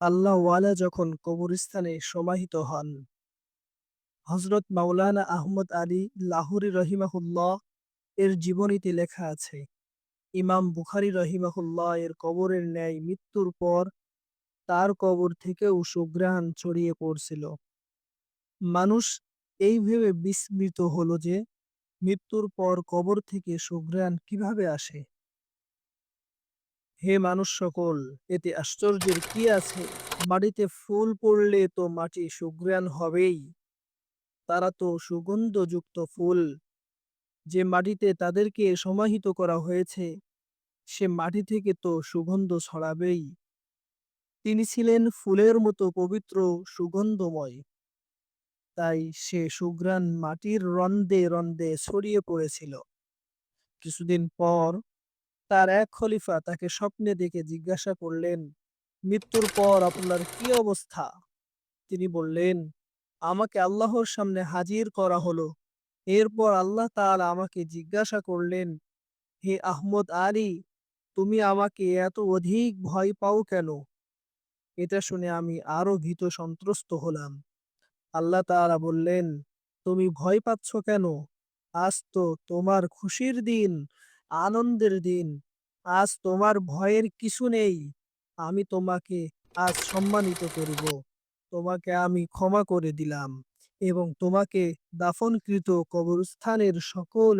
আল্লাহওয়ালা যখন কবরস্থানে সমাহিত হন। হজরত মাওলানা আহমদ আলী লাহুরি রহিমাহুল্লাহ এর জীবনীতে লেখা আছে, ইমাম বুখারি রহিমাহুল্লাহ এর কবরের ন্যায় মৃত্যুর পর তার কবর থেকেও সুগ্রাণ ছড়িয়ে পড়ছিল। মানুষ এই ভেবে বিস্মৃত হলো যে, মৃত্যুর পর কবর থেকে সুগ্রাণ কীভাবে আসে? হে মানুষ সকল, এতে আশ্চর্যের কি আছে? মাটিতে ফুল পড়লে তো মাটি সুগ্রাণ হবেই। তারা তো সুগন্ধযুক্ত ফুল। যে মাটিতে তাদেরকে সমাহিত করা হয়েছে, সে মাটি থেকে তো সুগন্ধ ছড়াবেই। তিনি ছিলেন ফুলের মতো পবিত্র, সুগন্ধময়। তাই সে সুগ্রাণ মাটির রন্দে রন্দে ছড়িয়ে পড়েছিল। কিছুদিন পর তার এক খলিফা তাকে স্বপ্নে দেখে জিজ্ঞাসা করলেন, মৃত্যুর পর আপনার কি অবস্থা? তিনি বললেন, আমাকে আল্লাহর সামনে হাজির করা হলো। এরপর আল্লাহ তাআলা আমাকে জিজ্ঞাসা করলেন, হে আহমদ আলী, তুমি আমাকে এত অধিক ভয় পাও কেন? এটা শুনে আমি আরও ভীত সন্ত্রস্ত হলাম। আল্লাহ তাআলা বললেন, তুমি ভয় পাচ্ছ কেন? আজ তো তোমার খুশির দিন, আনন্দের দিন আজ তোমার ভয়ের কিছু নেই। আমি তোমাকে আজ সম্মানিত করব। তোমাকে আমি ক্ষমা করে দিলাম এবং তোমাকে দাফনকৃত কবরস্থানের সকল